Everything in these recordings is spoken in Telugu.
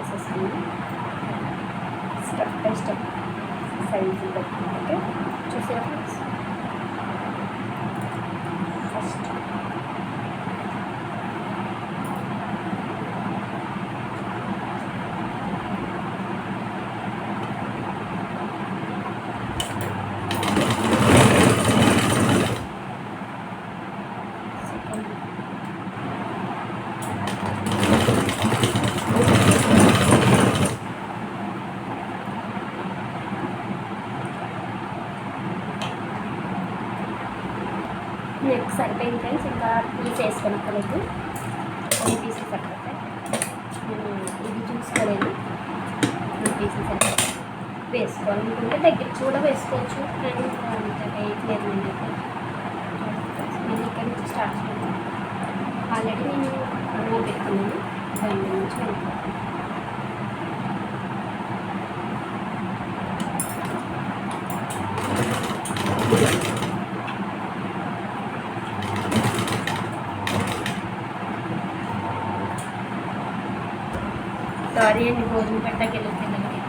చేసేసాను స్టెప్ బై స్టెప్ సైజు పెట్టుకుంటే చూసారా ఫ్రెండ్స్ నెక్ సరిపోయింది ఫ్రెండ్స్ ఇంకా పీస్ వేసుకోనక్కర్లేదు. కొన్ని పీసెస్ సరిపోతాయి. నేను ఇది చూసుకోలేదు. ఈ పీసెస్ సరిపోతాయి. వేసుకోవాలనుకుంటే దగ్గర చూడ వేసుకోవచ్చు. కానీ అంత వేయట్లేదు నేనైతే నేను ఇక్కడ నుంచి స్టార్ట్ చేయాలి ఆల్రెడీ నేను పెట్టుకున్నాను. దాని నుంచి వెళ్ళిపోతాను సారీ అండి భోజనం పెట్టాక ఇలా పిల్లలకి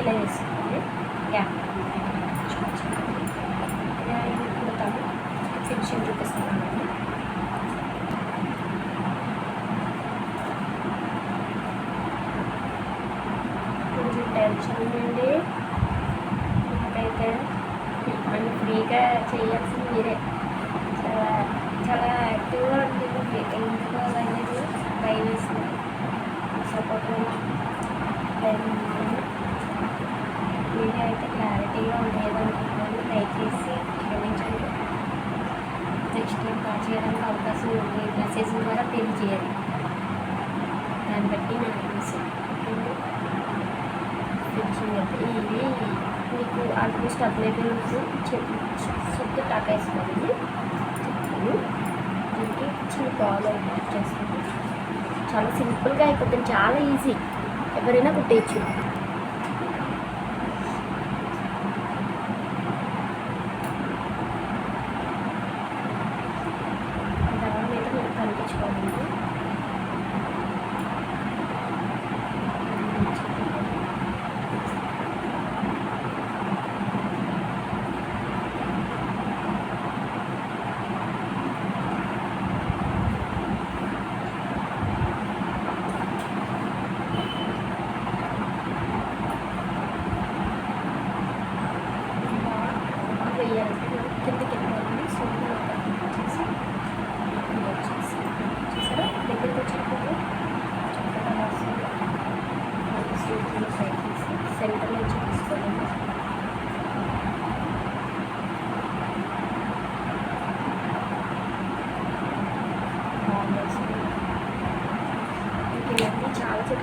ఇలా వేసుకోండి గ్యాప్ ఫినిషింగ్ చూపిస్తాను కొంచెం టెన్షన్ ఉందండి. ఇప్పుడైతే మనం ఫ్రీగా చేయాల్సింది మీరే. చాలా చాలా యాక్టివ్గా ఉంటుంది ఎందుకో అనేది భయం వేస్తుంది సపోర్ట్ వీడియో అయితే క్లారిటీగా ఉండేదనుకుంటున్నాను దయచేసి క్షమించండి నెక్స్ట్ టైం కాల్ చేయడానికి అవకాశం ఉంది మెసేజ్ ద్వారా తెలియజేయాలి దాన్ని బట్టి నాకు ఇవి మీకు ఆల్మోస్ట్ అవైలబుల్ సుత్తు టాక్ వేసుకోవాలి చెప్తాను దీనికి చిన్న బాల్ యాడ్ చేస్తాను చాలా సింపుల్గా అయిపోతుంది. చాలా ఈజీ. ఎవరైనా కుట్టేయచ్చు.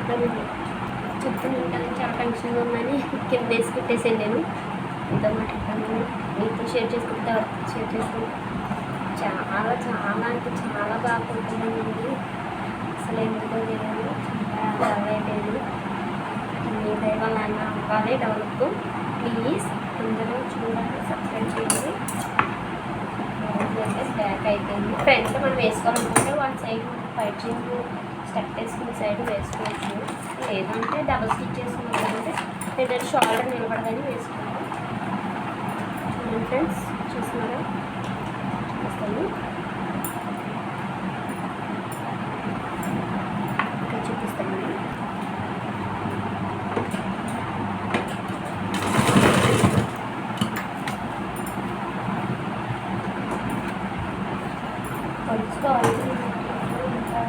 చాలా చెప్తూ ఉంటాను చాలా టెన్షన్గా ఉందని కింద వేసి పెట్టేసాను నేను. మీతో మాట్లాడతాను. మీతో షేర్ చేసుకుంటా షేర్ చేసుకుంటా చాలా చాలా అంటే చాలా బాగా అసలు ఎందుకో తెలియదు. చాలా అవ్వలేదు మీ దైవాలు అవ్వాలి డెవలప్. ప్లీజ్ అందరూ చూడండి సబ్స్క్రైబ్ చేయండి. బ్యాక్ అయిపోయింది ఫ్రెండ్స్ మనం వేసుకోవాలనుకుంటే వాళ్ళ సైడ్ పైచింగ్ స్టెప్ వేసుకున్న సైడ్ వేసుకోవచ్చు. లేదంటే డబల్ స్టిచ్ చేసుకున్నారంటే లేదంటే షోల్డర్ నిలబడగానే వేసుకోవాలి చూడండి ఫ్రెండ్స్ చూస్తున్నారా? చూపిస్తాను. ఇక్కడ చూపిస్తాను. కొలుచుకోవాలి ఇంకా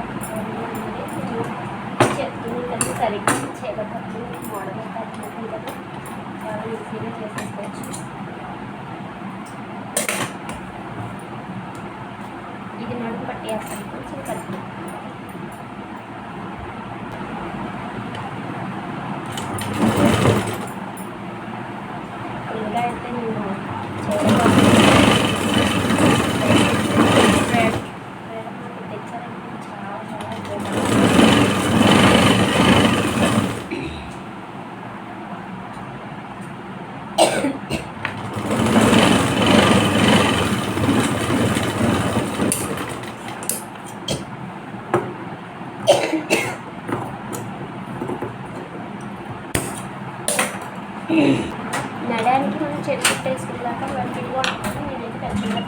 చెప్తుంది కదా సరిగ్గా చేయకపోతే మోడల్ చాలా ఈజీగా చేసేసుకోవచ్చు ఇది నడుము పట్టేస్తాను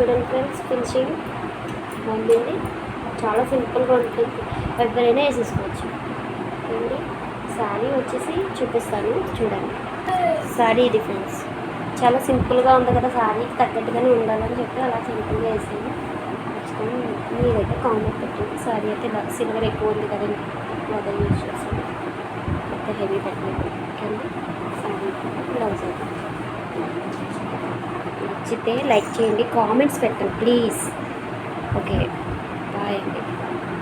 చూడండి ఫ్రెండ్స్ ఫినిషింగ్ బాగుంది చాలా సింపుల్గా ఉంటుంది. ఎవరైనా వేసేసుకోవచ్చు. అండి శారీ వచ్చేసి చూపిస్తాను. చూడండి. శారీ ఇది ఫ్రెండ్స్ చాలా సింపుల్గా ఉంది కదా శారీకి తగ్గట్టుగానే ఉండాలని చెప్పి అలా సింపుల్గా వేసాను. ఖచ్చితంగా దగ్గర కామెంట్ పెట్టండి. శారీ అయితే సిల్వర్ ఎక్కువ ఉంది కదండి. బాగా యూజ్ చేస్తాను పెద్ద హెవీ పెట్టలేదు ఓకేండి శారీ బ్లౌజ్ అయితే నచ్చితే లైక్ చేయండి కామెంట్స్ పెట్టండి ప్లీజ్. ఓకే.